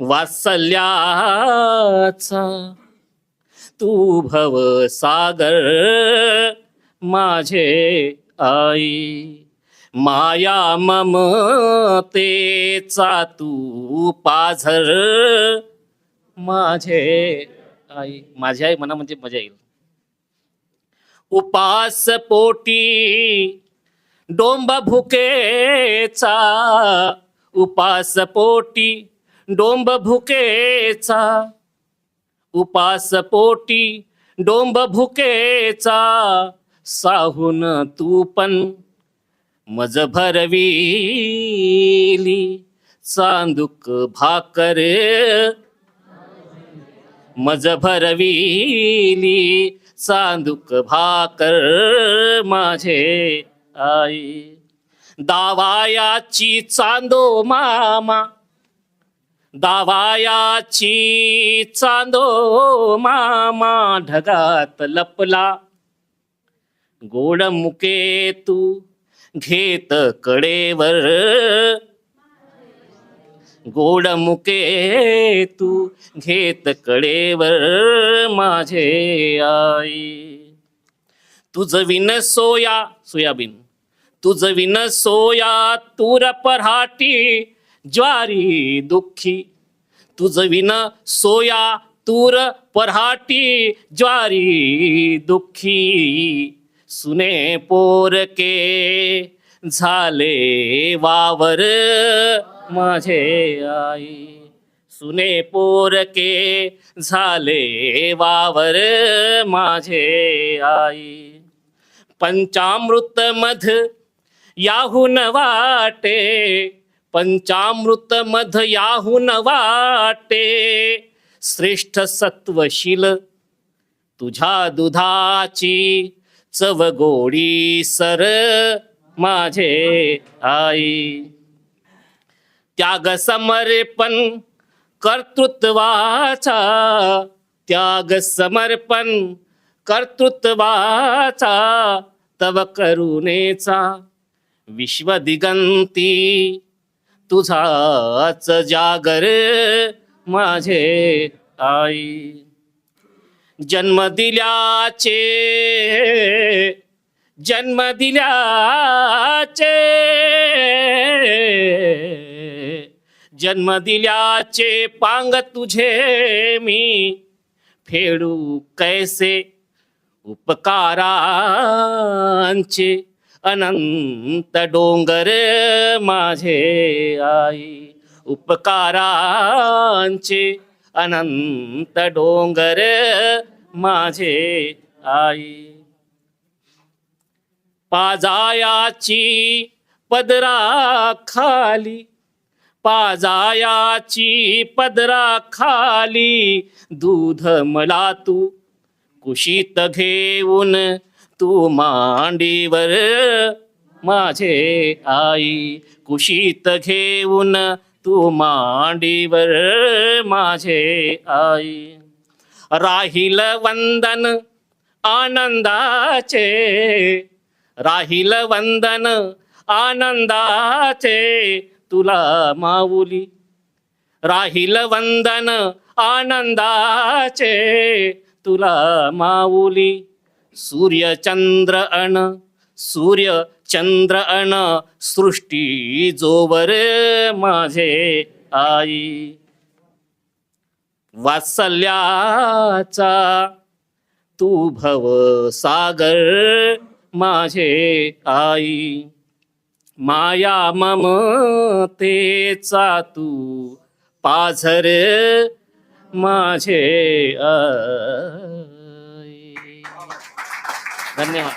वात्सल्याचा. तू भव सागर माझे आई. माया ममतेचा तू पाझर माझे आई. माझी आई म्हणा म्हणजे मजा येईल. उपास पोटी डोंब भुकेचा. उपास पोटी डोंब भुकेचा उपास पोटी डोंब भुकेचा साहून तू पण मज भरविली चांदुक भाकर मज भरविली चांदुक भाकर माझे आई दावायाची चांदो मामा दावायाची चांदो मामा ढगात लपला. गोड मुके तू घेत कडेवर. गोड मुके तू घेत कडेवर माझे आई. तुझ विन सोया सोयाबीन. तुझ विन सोया तूर पराठी ज्वारी दुःखी. तुझ विन सोया तूर पराठी ज्वारी दुःखी. सुने पोरके झाले वावर माझे आई. सुने पोरके झाले वावर माझे आई. पंचामृत मध याहून वाटे. पंचामृत मध याहून वाटे श्रेष्ठ सत्वशील तुझ्या दुधाची चव गोडी सर माझे आई. त्याग समर्पण कर्तृत्वाचा त्याग समर्पण कर्तृत्वाचा तव करुणेचा विश्वदिगंती तुझाच जागर माझे आई. जन्म दिल्याचे जन्म दिल्याचे जन्म दिल्याचे पांग तुझे मी फेडू कैसे उपकारांचे. अनंत डोंगर माझे आई उपकारांचे अनंत डोंगर माझे आई. पाजायाची पदरा खाली पाजायाची पदरा खाली दूध मला तू कुशीत घेऊन तू मांडीवर माझे आई कुशीत घेऊन तू मांडीवर माझे आई. राहील वंदन आनंदाचे राहील वंदन आनंदाचे तुला माऊली. राहील वंदन आनंदाचे तुला माऊली. सूर्य चंद्र अण सूर्य चंद्र अण सृष्टी जोवर माझे आई. वात्सल्याचा तू भव सागर माझे आई. माया ममतेचा तू पाझर माझे आई 真的吗